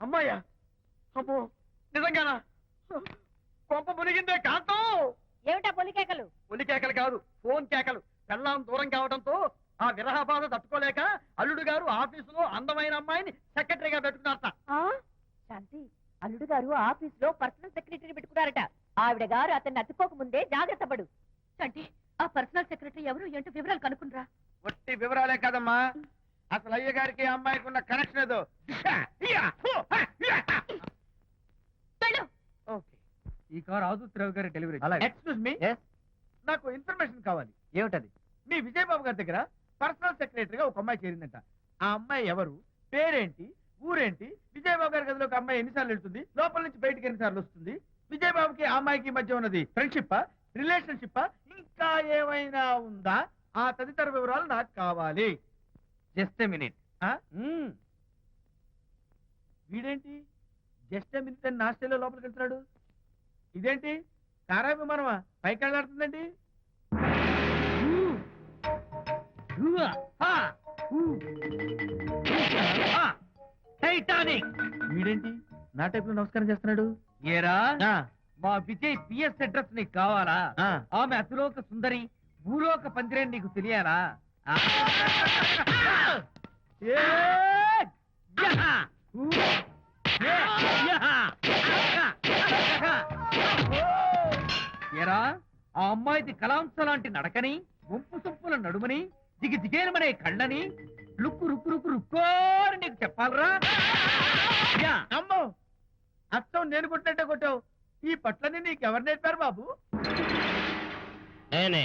అమ్మాయ్యా అమ్మో నిజంగానా? కొంప మునిగిందే కాంతం. ఏమిటా పొలికేకలు కేకలు? కాదు ఫోన్ కేకలు. పెళ్ళాం దూరం కావడంతో ఆ విరహ బాధ తట్టుకోలేక అల్లుడు గారు ఆఫీసులో అందమైన అమ్మాయిని సెక్రటరీగా పెట్టుకున్నారట? శాంతి అల్లుడు గారు ఆఫీస్లో పర్సనల్ సెక్రటరీ పెట్టుకున్నారట. ఆవిడ గారు అతన్ని అతుక్కోక ముందే జాగ్రత్త పడు. శాంతి ఆ పర్సనల్ సెక్రటరీ ఎవరు? ఏంటో వివరాలు కనుక్కుండ్రా. ఒట్టి వివరాలే కదమ్మా. అసలు అయ్య గారికి ఆ అమ్మాయికి ఉన్న కనెక్షన్ ఏదో ఈ కార్ ఆదుత్రావు గారి డెలివరీ ఎక్స్క్యూజ్ మీ నాకు ఇన్ఫర్మేషన్ కావాలి. ఏమిటది? మీ విజయబాబు గారి దగ్గర పర్సనల్ సెక్రటరీగా ఒక అమ్మాయి చేరిందంట. ఆ అమ్మాయి ఎవరు? పేరేంటి? ఊరేంటి? విజయబాబు గారి గదిలోకి అమ్మాయి ఎన్నిసార్లు వెళ్తుంది? లోపల నుంచి బయటికి ఎన్నిసార్లు వస్తుంది? విజయబాబుకి ఆ అమ్మాయికి మధ్య ఉన్నది ఫ్రెండ్షిప్ రిలేషన్షిప్ ఇంకా ఏమైనా ఉందా? ఆ తదితర వివరాలు నాకు కావాలి. Just minute? వీడేంటి? జస్ట్ మినిట్ అని నాస్టేలో లోపలికి వెళ్తున్నాడు? ఇదేంటి? కారా విమానమా? పైకి వెళ్ళాడుతుందండి? టైటానిక్. వీడేంటి? నా టైప్లో నమస్కారం చేస్తున్నాడు? ఏరా? మా విజయ్ పిఎస్ అడ్రస్ నీకు కావాలా. ఆమె అతిలోక సుందరి భూలోక పందిరేని నీకు తెలియాలా? ఏరా ఆ అమ్మాయిది కలాంస లాంటి నడకని వంపు సొంపుల నడుమని దిగి దిగేనమనే కళ్ళని లుక్కు రుక్కు రుక్కు రుక్కోని నీకు చెప్పాలరా? యా! అమ్మో! అత్తం నేను కొట్టినట్టే కొట్టావు. ఈ పట్లని నీకెవరు నేర్పారు బాబు? నేనే.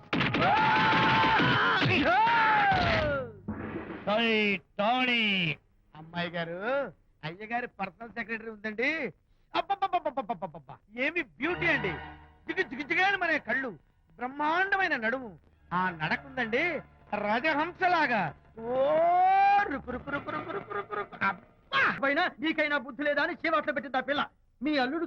అమ్మాయి గారు అయ్యగారి పర్సనల్ సెక్రటరీ ఉందండి. ఏమి బ్యూటీ అండి. చికి జిగుజిగాని మన కళ్ళు. బ్రహ్మాండమైన నడుము. ఆ నడకుందండి రజహంసలాగా. ఓ నీకైనా బుద్ధి లేదా అని చేపట్లు పెట్టింది ఆ పిల్ల. మీ అల్లుడు